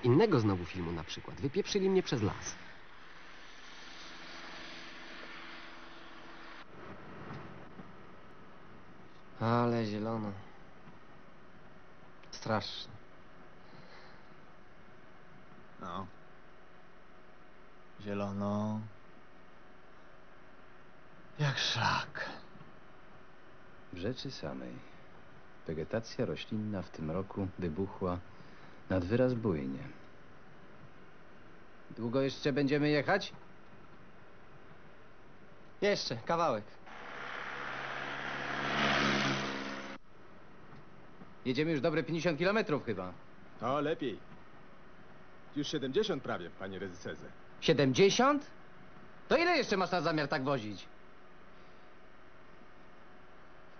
z innego znowu filmu na przykład. Wypieprzyli mnie przez las. Ale zielono. Strasznie. No. Zielono. Jak szlak. W rzeczy samej. Wegetacja roślinna w tym roku wybuchła nad wyraz bujnie. Długo jeszcze będziemy jechać? Jeszcze, kawałek. Jedziemy już dobre 50 kilometrów chyba. O, lepiej. Już 70 prawie, panie rezyserze. 70? To ile jeszcze masz na zamiar tak wozić?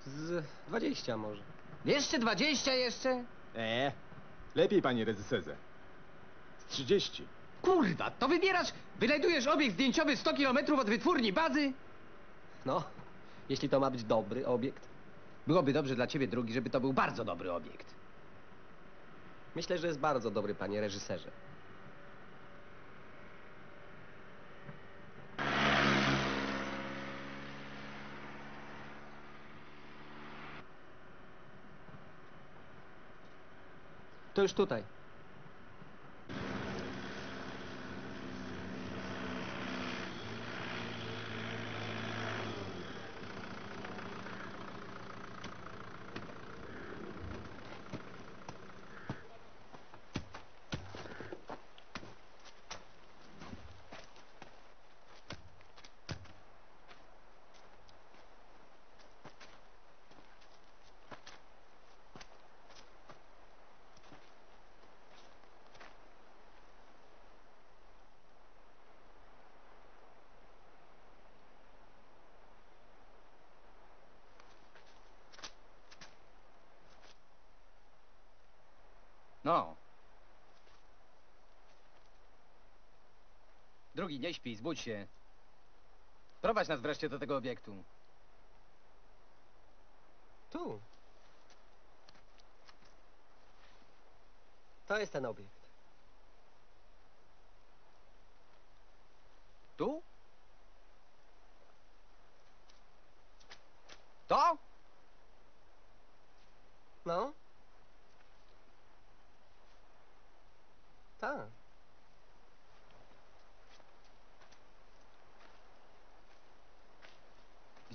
Z 20 może. Jeszcze 20 jeszcze? Eee, lepiej, panie rezyserze. Z 30. Kurwa, to wybierasz, wynajdujesz obiekt zdjęciowy 100 kilometrów od wytwórni bazy? No, jeśli to ma być dobry obiekt. Byłoby dobrze dla ciebie, drugi, żeby to był bardzo dobry obiekt. Myślę, że jest bardzo dobry, panie reżyserze. To już tutaj. No. Drugi, nie śpi, zbudź się. Prowadź nas wreszcie do tego obiektu. Tu. To jest ten obiekt. Tu? To? No. Tak.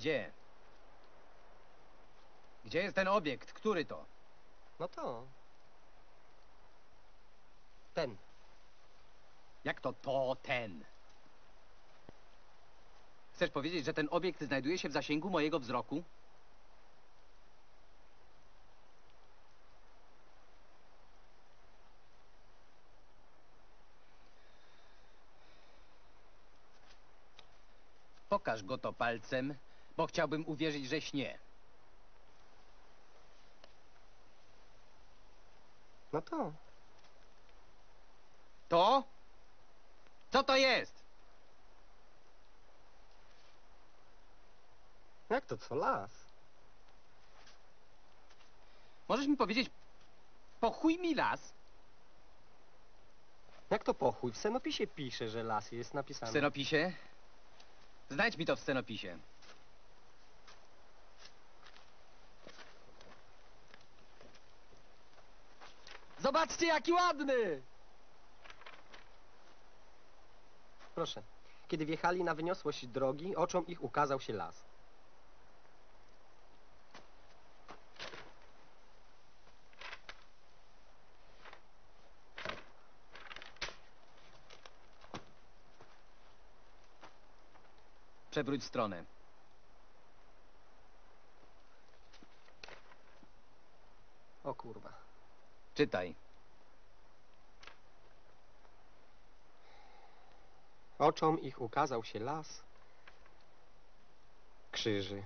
Gdzie? Gdzie jest ten obiekt? Który to? No to. Ten. Jak to to ten? Chcesz powiedzieć, że ten obiekt znajduje się w zasięgu mojego wzroku? Pokaż go to palcem, bo chciałbym uwierzyć, że śnie. No to. To? Co to jest? Jak to co? Las. Możesz mi powiedzieć, po chuj mi las? Jak to pochuj? W scenopisie pisze, że las jest W napisane. scenopisie? Znajdź mi to w scenopisie. Zobaczcie, jaki ładny! Proszę. Kiedy wjechali na wyniosłość drogi, oczom ich ukazał się las. Przewróć stronę. O kurwa. Czytaj. Oczom ich ukazał się las. Krzyży.